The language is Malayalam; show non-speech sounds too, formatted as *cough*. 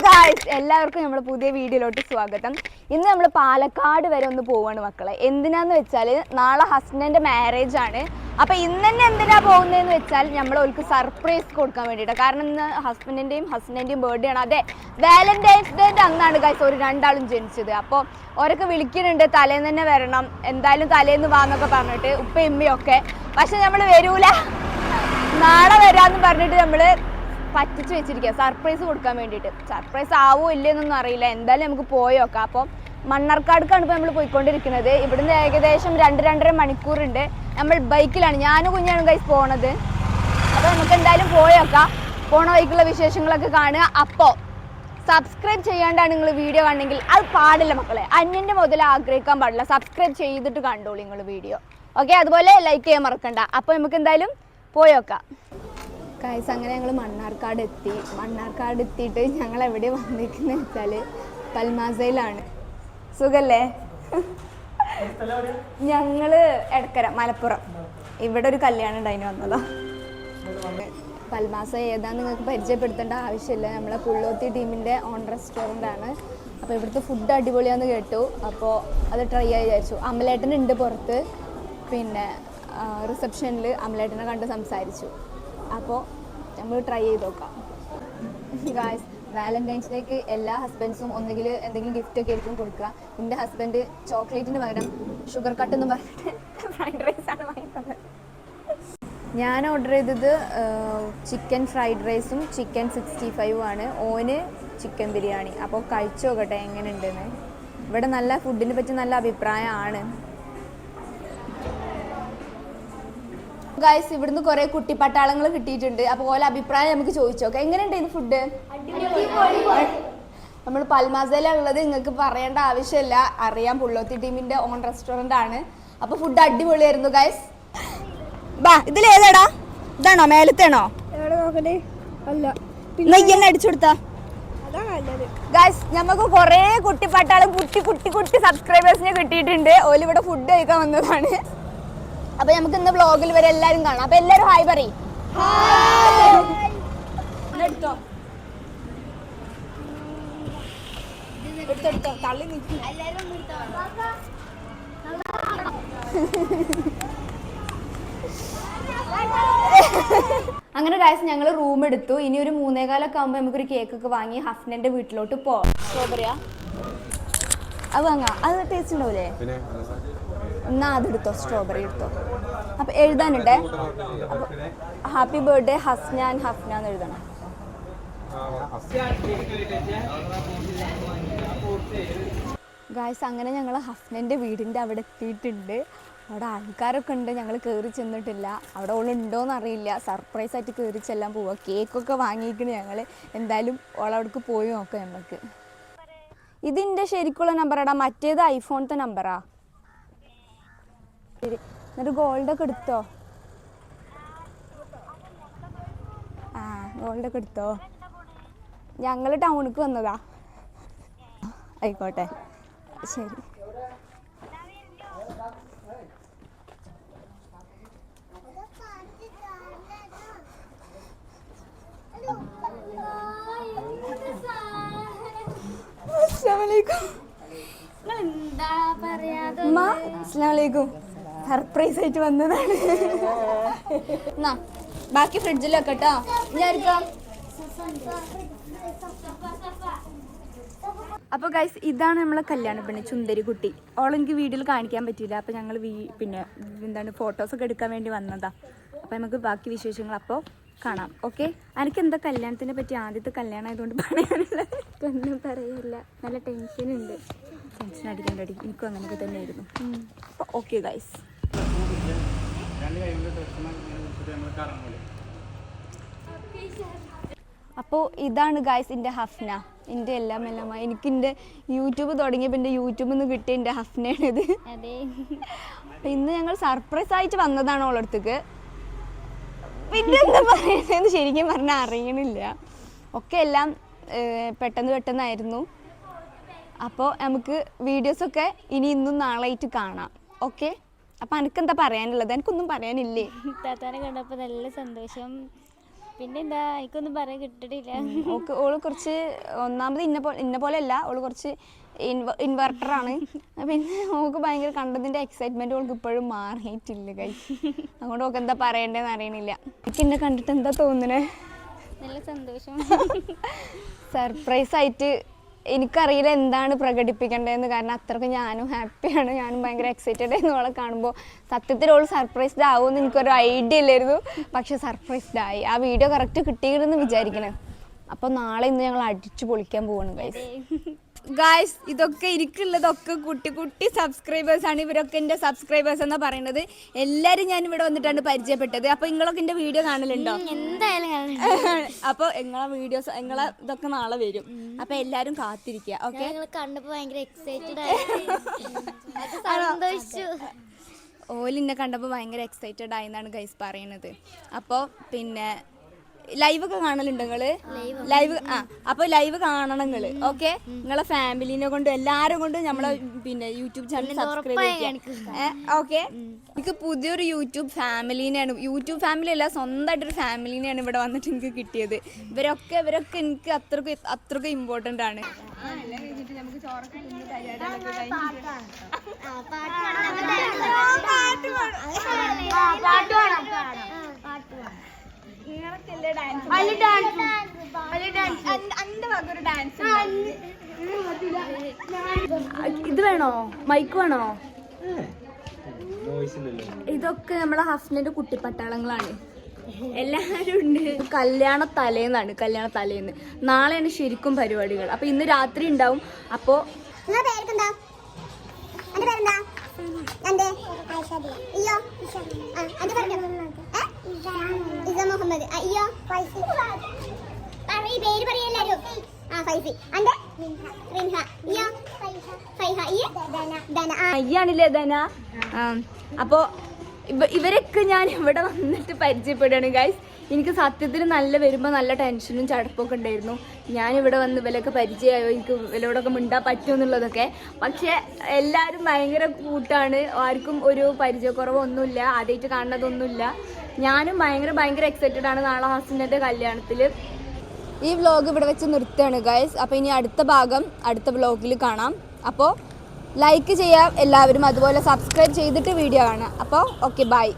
ഗായ്സ് എല്ലാവർക്കും നമ്മുടെ പുതിയ വീഡിയോയിലോട്ട് സ്വാഗതം. ഇന്ന് നമ്മൾ പാലക്കാട് വരെ ഒന്ന് പോവാണ് മക്കളെ. എന്തിനാന്ന് വെച്ചാൽ നാളെ ഹസ്ബൻഡിന്റെ മാരേജ് ആണ്. അപ്പൊ ഇന്ന് തന്നെ എന്തിനാ പോകുന്നതെന്ന് വെച്ചാൽ നമ്മൾ അവർക്ക് സർപ്രൈസ് കൊടുക്കാൻ വേണ്ടിയിട്ടാണ് കാരണം ഇന്ന് ഹസ്ബൻഡിന്റെയും ഹസ്ബൻഡിന്റെയും ബർത്ത്ഡേ ആണ്. അതെ വാലന്റൈൻസ് ഡേന്റെ അന്നാണ് ഗായ്സ് ഒരു രണ്ടാളും ജനിച്ചത്. അപ്പോൾ ഓരൊക്കെ വിളിക്കുന്നുണ്ട് തലേന്ന് തന്നെ വരണം. എന്തായാലും തലേന്ന് വാന്നൊക്കെ പറഞ്ഞിട്ട് ഉപ്പയും ഉമ്മയും ഒക്കെ. പക്ഷെ നമ്മൾ വരൂല. നാളെ വരാന്ന് പറഞ്ഞിട്ട് നമ്മൾ പറ്റിച്ച് വെച്ചിരിക്കുക സർപ്രൈസ് കൊടുക്കാൻ വേണ്ടിയിട്ട്. സർപ്രൈസ് ആവോ ഇല്ലയെന്നൊന്നും അറിയില്ല. എന്തായാലും നമുക്ക് പോയി നോക്കാം. അപ്പോൾ മണ്ണാർക്കാടുക്കാണ് ഇപ്പോൾ നമ്മൾ പോയിക്കൊണ്ടിരിക്കുന്നത്. ഇവിടുന്ന് ഏകദേശം രണ്ട് രണ്ടര മണിക്കൂറുണ്ട്. നമ്മൾ ബൈക്കിലാണ്. ഞാനും കുഞ്ഞാണ് കൈസ് പോണത്. അപ്പോൾ നമുക്ക് എന്തായാലും പോയി നോക്കാം. പോണ വഴിക്കുള്ള വിശേഷങ്ങളൊക്കെ കാണുക. അപ്പോൾ സബ്സ്ക്രൈബ് ചെയ്യാണ്ടാണ് നിങ്ങൾ വീഡിയോ കാണണമെങ്കിൽ അത് പാടില്ല മക്കളെ. അന്യന്റെ മുതൽ ആഗ്രഹിക്കാൻ പാടില്ല. സബ്സ്ക്രൈബ് ചെയ്തിട്ട് കണ്ടോളൂ നിങ്ങൾ വീഡിയോ. ഓക്കെ അതുപോലെ ലൈക്ക് ചെയ്യാൻ മറക്കണ്ട. അപ്പോൾ നമുക്ക് എന്തായാലും പോയി നോക്കാം. കായ്സ് അങ്ങനെ ഞങ്ങൾ മണ്ണാർക്കാട് എത്തി മണ്ണാർക്കാട് എത്തിയിട്ട് ഞങ്ങൾ എവിടെ വന്നിരിക്കുന്നത് വെച്ചാൽ പൽമാസയിലാണ്. സുഖല്ലേ? ഞങ്ങൾ എടക്കര മലപ്പുറം. ഇവിടെ ഒരു കല്യാണം ഉണ്ടായിന് വന്നതാ. പൽമാസ ഏതാന്ന് നിങ്ങൾക്ക് പരിചയപ്പെടുത്തേണ്ട ആവശ്യമില്ല. നമ്മളെ പുള്ളോത്തി ടീമിന്റെ ഓൺ റെസ്റ്റോറന്റ് ആണ്. അപ്പോൾ ഇവിടുത്തെ ഫുഡ് അടിപൊളിയാന്ന് കേട്ടു. അപ്പോൾ അത് ട്രൈ ചെയ്യാൻ വിചാരിച്ചു. അമലേട്ടൻ ഉണ്ട് പുറത്ത്. പിന്നെ റിസപ്ഷനിൽ അമലേട്ടനെ കണ്ട് സംസാരിച്ചു. അപ്പോൾ നമ്മൾ ട്രൈ ചെയ്ത് നോക്കാം ഗായ്സ് വാലന്റൈൻസ് ഡേക്ക് എല്ലാ ഹസ്ബൻഡ്സും ഒന്നുകിൽ എന്തെങ്കിലും ഗിഫ്റ്റ് ഒക്കെ ആയിരിക്കും കൊടുക്കുക. എന്റെ ഹസ്ബൻഡ് ചോക്ലേറ്റിന് പകരം ഷുഗർ കട്ട് എന്ന് പറഞ്ഞിട്ട് ഫ്രൈഡ് റൈസ് ആണ് വാങ്ങിക്കുന്നത്. ഞാൻ ഓർഡർ ചെയ്തത് ചിക്കൻ ഫ്രൈഡ് റൈസും ചിക്കൻ സിക്സ്റ്റി ഫൈവും ആണ്. ഓന് ചിക്കൻ ബിരിയാണി. അപ്പോൾ കഴിച്ചു നോക്കട്ടെ എങ്ങനെയുണ്ടെന്ന്. ഇവിടെ നല്ല ഫുഡിനെ പറ്റി നല്ല അഭിപ്രായമാണ്. ഗൈസ് ഇവിടുന്ന് കുറെ കുട്ടിപ്പട്ടാളങ്ങൾ കിട്ടിയിട്ടുണ്ട്. അപ്പോൾ ഓല അഭിപ്രായം നമുക്ക് ചോദിച്ചു. നോക്കാം എങ്ങനെയുണ്ട് ഇത് ഫുഡ് നമ്മൾ പൽമാസയിലുള്ളത് നിങ്ങൾക്ക് പറയേണ്ട ആവശ്യമില്ല. അറിയാം പുള്ളോത്തി ടീമിന്റെ ഓൺ റെസ്റ്റോറന്റ് ആണ്. അപ്പോൾ ഫുഡ് അടിപൊളിയായിരുന്നു ഗൈസ് ബാ ഇതിൽ ഏതാടാ? ഇതാണോ? മേലത്തേണോ? അല്ല. ഗൈസ് നമുക്ക് കുറേ കുട്ടിപ്പട്ടാളും കുട്ടി കുട്ടി കുട്ടി സബ്സ്ക്രൈബേഴ്സിനെ കിട്ടിയിട്ടുണ്ട്. ഓലിവിടെ ഫുഡ് കഴിക്കാൻ വന്നതാണ്. അപ്പൊ നമുക്ക് ഇന്ന് വ്ളോഗിൽ വരെ എല്ലാരും കാണാം. അപ്പൊ എല്ലാരും ഹായ് പറയും. എടുത്തോ. എടുത്തെടുത്തോ തള്ളി നിൽക്കും അങ്ങനെ ഒരാഴ്ച ഞങ്ങൾ റൂം എടുത്തു. ഇനി ഒരു മൂന്നേകാലൊക്കെ ആകുമ്പോൾ നമുക്കൊരു കേക്ക് ഒക്കെ വാങ്ങി ഹസ്ബൻഡിന്റെ വീട്ടിലോട്ട് പോവാം. സ്ട്രോബെറിയാ അത് വാങ്ങാം. അത് ടേസ്റ്റ് ഉണ്ടാവില്ലേ പിന്നെ എന്നാ അതെടുത്തോ? സ്ട്രോബെറി എടുത്തോ? അപ്പൊ എഴുതാനുണ്ടേ? അപ്പൊ ഹാപ്പി ബർത്ത്ഡേ ഹസ്നാൻ ഹഫ്ന എന്ന് എഴുതണം. ഗായ്സ് അങ്ങനെ ഞങ്ങൾ ഹസ്നന്റെ വീടിന്റെ അവിടെ എത്തിയിട്ടുണ്ട്. അവിടെ ആൾക്കാരൊക്കെ ഉണ്ട്. ഞങ്ങൾ കയറി ചെന്നിട്ടില്ല. അവിടെ ഓളുണ്ടോയെന്ന് അറിയില്ല. സർപ്രൈസ് ആയിട്ട് കയറി ചെല്ലാൻ പോവുക കേക്കൊക്കെ വാങ്ങിയിരിക്കണ് ഞങ്ങൾ എന്തായാലും ഓളവിടേക്ക് പോയി നോക്കാം നമുക്ക് ഇതിന്റെ ശരിക്കുള്ള നമ്പറാടാ മറ്റേത് ഐഫോണത്തെ നമ്പറാ ശരി എന്നിട്ട് ഗോൾഡൊക്കെ എടുത്തോ? ആ ഗോൾഡൊക്കെ എടുത്തോ? ഞങ്ങൾ ടൗണിക്ക് വന്നതാ. ആയിക്കോട്ടെ. ശരി. അസ്സലാമലൈക്കും സർപ്രൈസ് ആയിട്ട് വന്നതാണ്. എന്നാ ബാക്കി ഫ്രിഡ്ജിലൊക്കെ കേട്ടോ ഞാൻ എടുക്കാം അപ്പോൾ ഗൈസ് ഇതാണ് നമ്മളെ കല്യാണ പെണ്ണ് ചുന്ദരി കുട്ടി ഓളെനിക്ക് വീഡിയോയിൽ കാണിക്കാൻ പറ്റിയില്ല. അപ്പോൾ ഞങ്ങൾ വീ പിന്നെ എന്താണ് ഫോട്ടോസ് ഒക്കെ എടുക്കാൻ വേണ്ടി വന്നതാ. അപ്പോൾ നമുക്ക് ബാക്കി വിശേഷങ്ങൾ അപ്പോൾ കാണാം. ഓക്കെ എനിക്ക് എന്താ കല്യാണത്തിനെ പറ്റി ആദ്യത്തെ കല്യാണം ആയതുകൊണ്ട് പറയാനുള്ളത്? ഒന്നും പറയില്ല. നല്ല ടെൻഷൻ ഉണ്ട്. ടെൻഷൻ അടിക്കണ്ടടി എനിക്കും അങ്ങനെയൊക്കെ തന്നെയായിരുന്നു. അപ്പോൾ ഓക്കെ ഗൈസ് അപ്പോൾ ഇതാണ് ഗായ്സ് എന്റെ ഹഫ്ന. എന്റെ എല്ലാം എല്ലാം എനിക്ക് എന്റെ യൂട്യൂബ് തുടങ്ങിയപ്പോൾ എന്റെ യൂട്യൂബിൽ നിന്ന് കിട്ടിയ എന്റെ ഹഫ്നയാണിത്. ഇത് അപ്പം ഇന്ന് ഞങ്ങൾ സർപ്രൈസ് ആയിട്ട് വന്നതാണ് ഓളടുത്തേക്ക് പിന്നെ എന്താ പറയുന്നത് ശരിക്കും പറഞ്ഞാൽ അറിയണില്ല. ഒക്കെ എല്ലാം പെട്ടെന്ന് പെട്ടെന്നായിരുന്നു. അപ്പോൾ നമുക്ക് വീഡിയോസൊക്കെ ഇനി ഇന്നും നാളായിട്ട് കാണാം. ഓക്കെ അപ്പം എനിക്കെന്താ പറയാനുള്ളത്? എനിക്കൊന്നും പറയാനില്ലേ? താത്താനെ കണ്ടപ്പോൾ നല്ല സന്തോഷം. പിന്നെന്താ എനിക്കൊന്നും പറയാൻ കിട്ടിയിട്ടില്ല ഓക്ക് ഓൾ കുറച്ച് ഒന്നാമത് ഇന്ന പോലെ ഇന്ന പോലെ അല്ല ഓൾ കുറച്ച് ഇൻവെർട്ടറാണ്. പിന്നെ ഓക്ക് ഭയങ്കര കണ്ടതിന്റെ എക്സൈറ്റ്മെന്റ് ഓൾക്ക് ഇപ്പോഴും മാറിയിട്ടില്ല കൈ. അതുകൊണ്ട് ഓക്ക് എന്താ പറയണ്ടേന്ന് അറിയണില്ല. എനിക്ക് എന്നെ കണ്ടിട്ട് എന്താ തോന്നുന്നത് നല്ല സന്തോഷം. *laughs* സർപ്രൈസ് ആയിട്ട് എനിക്കറിയില്ല എന്താണ് പ്രകടിപ്പിക്കേണ്ടതെന്ന്. കാരണം അത്രയ്ക്ക് ഞാനും ഹാപ്പിയാണ്. ഞാനും ഭയങ്കര എക്സൈറ്റഡ് ആയിരുന്നു അവളെ കാണുമ്പോൾ. സത്യത്തിൽ അവൾ സർപ്രൈസ്ഡ് ആവുമെന്ന് എനിക്കൊരു ഐഡിയ ഇല്ലായിരുന്നു. പക്ഷെ സർപ്രൈസ്ഡ് ആയി. ആ വീഡിയോ കറക്റ്റ് കിട്ടിയിരുന്നെന്ന് വിചാരിക്കണേ. അപ്പോൾ നാളെ ഇന്ന് ഞങ്ങൾ അടിച്ചു പൊളിക്കാൻ പോവാണ് ഗൈസ് ഗായ്സ് ഇതൊക്കെ എനിക്കുള്ളതൊക്കെ കുട്ടി കുട്ടി സബ്സ്ക്രൈബേഴ്സ് ആണ്. ഇവരൊക്കെ എന്റെ സബ്സ്ക്രൈബേഴ്സ് എന്ന് പറയുന്നത് എല്ലാവരും ഞാൻ ഇവിടെ വന്നിട്ടാണ് പരിചയപ്പെട്ടത്. അപ്പോൾ നിങ്ങളൊക്കെ എന്റെ വീഡിയോ കാണലുണ്ടോ? എന്തായാലും *laughs* അപ്പോൾ നിങ്ങളെ വീഡിയോസ് നിങ്ങളെ ഇതൊക്കെ നാളെ വരും. അപ്പോൾ എല്ലാവരും കാത്തിരിക്കുക ഓക്കെ കണ്ടപ്പോൾ കണ്ടപ്പോ ഭയങ്കര എക്സൈറ്റഡ് ആയി. സന്തോഷിച്ചു. ഓലിന്നെ കണ്ടപ്പോൾ ഭയങ്കര എക്സൈറ്റഡ് ആയെന്നാണ് ഗൈസ് പറയുന്നത് അപ്പോൾ പിന്നെ ലൈവ് ഒക്കെ കാണലുണ്ട് നിങ്ങൾ? ലൈവ് ആ അപ്പൊ ലൈവ് കാണണം നിങ്ങൾ ഓക്കെ? നിങ്ങളെ ഫാമിലിനെ കൊണ്ടും എല്ലാരും കൊണ്ടും നമ്മളെ പിന്നെ യൂട്യൂബ് ചാനൽ സബ്സ്ക്രൈബ് ചെയ്യുക ഓക്കെ? എനിക്ക് പുതിയൊരു യൂട്യൂബ് ഫാമിലിനെയാണ് യൂട്യൂബ് ഫാമിലി അല്ല സ്വന്തമായിട്ടൊരു ഫാമിലിനെയാണ് ഇവിടെ വന്നിട്ട് എനിക്ക് കിട്ടിയത്. ഇവരൊക്കെ ഇവരൊക്കെ എനിക്ക് അത്രയ്ക്ക് അത്രയ്ക്ക് ഇമ്പോർട്ടന്റ് ആണ്. നമുക്ക് ചോറൊക്കെ ഇത് വേണോ? മൈക്ക് വേണോ? ഇതൊക്കെ നമ്മളെ ഹസ്ബൻഡിന്റെ കുട്ടിപ്പട്ടാളങ്ങളാണ്. എല്ലാരും ഉണ്ട്. കല്യാണ തലേന്നാണ് കല്യാണ തലേന്ന്. നാളെയാണ് ശരിക്കും പരിപാടികൾ. അപ്പൊ ഇന്ന് രാത്രി ഉണ്ടാവും. അപ്പോ നിങ്ങളുടെ പേരെന്താ? ഇസ മുഹമ്മദ്. അയ്യോ ഫൈസി. പേര് പേര് പറയല്ലാരും ആ ഫൈസി. അന്റെ? റിൻഹ. അയ്യോ ഫൈഹ അയ്യോ ധന. ആ. അയ്യാണില്ലേ ധന? അപ്പോ ഇവരൊക്കെ ഞാൻ ഇവിടെ വന്നിട്ട് പരിചയപ്പെടുകയാണ്. ഗൈസ് എനിക്ക് സത്യത്തിൽ നല്ല വരുമ്പോൾ നല്ല ടെൻഷനും ചടപ്പൊക്കെ ഉണ്ടായിരുന്നു. ഞാൻ ഇവിടെ വന്ന് ഇവരൊക്കെ പരിചയമായോ? എനിക്ക് ഇവരോടൊക്കെ മിണ്ടാൻ പറ്റുമോ എന്നുള്ളതൊക്കെ. പക്ഷേ എല്ലാവരും ഭയങ്കര കൂട്ടാണ്. ആർക്കും ഒരു പരിചയക്കുറവൊന്നുമില്ല. ആദ്യമായിട്ട് കാണുന്നതൊന്നുമില്ല. ഞാനും ഭയങ്കര ഭയങ്കര എക്സൈറ്റഡ് ആണ് നാളെ ഹസ്ബൻഡിന്റെ കല്യാണത്തിൽ ഈ വ്ലോഗ് ഇവിടെ വെച്ച് നിർത്തുകയാണ് ഗൈസ് അപ്പോൾ ഇനി അടുത്ത ഭാഗം അടുത്ത വ്ലോഗിൽ കാണാം. അപ്പോൾ ലൈക്ക് ചെയ്യാം എല്ലാവരും. അതുപോലെ സബ്സ്ക്രൈബ് ചെയ്തിട്ട് വീഡിയോ കാണാം അപ്പോൾ ഓക്കെ ബൈ